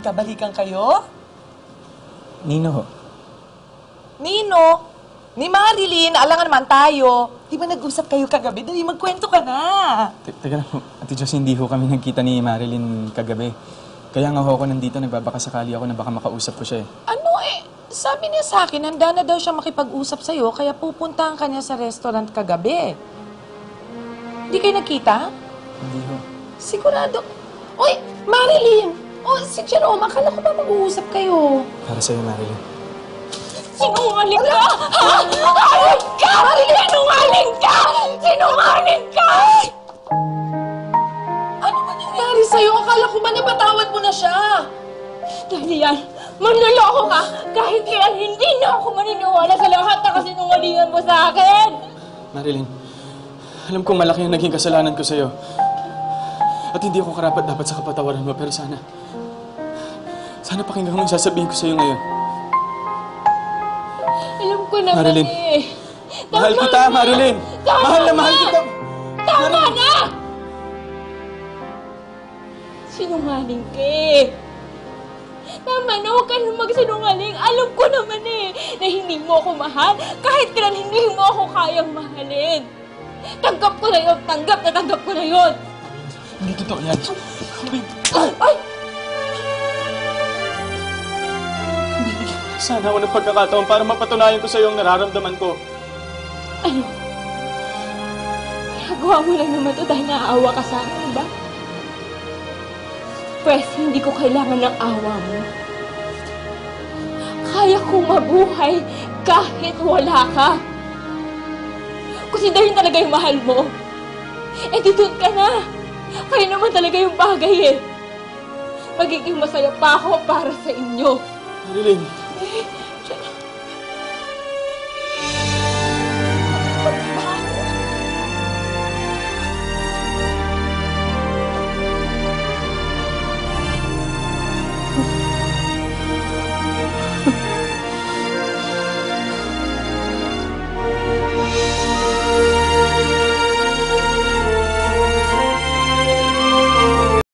Nagkabalikan kayo? Nino ho. Nino? Ni Marilyn, alangan naman tayo. Di ba nag-usap kayo kagabi? Dali, magkwento ka na. Te- Teka lang ho. Ate Diyos, hindi ho kami nagkita ni Marilyn kagabi. Kaya nga ho ako nandito, nagbabaka sakali ako na baka makausap ko siya eh. Ano eh, sabi niya sa akin, handa na daw siya makipag-usap sa'yo, kaya pupuntahan ka niya sa restaurant kagabi. Hindi kayo nagkita? Hindi ho. Sigurado. Uy, Marilyn! O, si Jerome, akala ko ba mag-uusap kayo? Para sa'yo, Marilyn. Sinungaling ka! Ha? Sinungaling ka! Sinungaling ka! Sinungaling ka! Ano ba nangyari sa'yo? Akala ko ba napatawad mo na siya? Dahil yan, manloloko ka! Kahit kailan hindi na ako maniniwala sa lahat na kasinungalingan mo sa akin! Marilyn, alam kong malaki yung naging kasalanan ko sa'yo. At hindi ako karapat dapat sa kapatawaran mo, pero sana... Sana pakinggan mo yung sasabihin ko sa'yo ngayon. Alam ko naman Marilyn. eh. Mahal Tama kita, na! Marilyn! Tama mahal na mahal na! kita! Tama na! Sinungaling ka eh. Tama na, huwag ka na magsinungaling. Alam ko naman eh, na hindi mo ako mahal. Kahit kailan hindi mo ako kayang mahalin. Tanggap ko na yun, tanggap na tanggap ko na yun. Hindi totoo yan. Ay! bibigyan mo na sana ako ng pagkakataon para mapatunayan ko sa'yo ang nararamdaman ko. Ano? Nagawa mo lang naman to dahil naaawa ka sa akin, ba? Pwes, hindi ko kailangan ng awa mo. Kaya kong mabuhay kahit wala ka. Kasi dahil talaga yung mahal mo. Eh, di doon ka na. Kaya naman talaga yung bagay eh. Magiging masaya pa ako para sa inyo. Marilyn,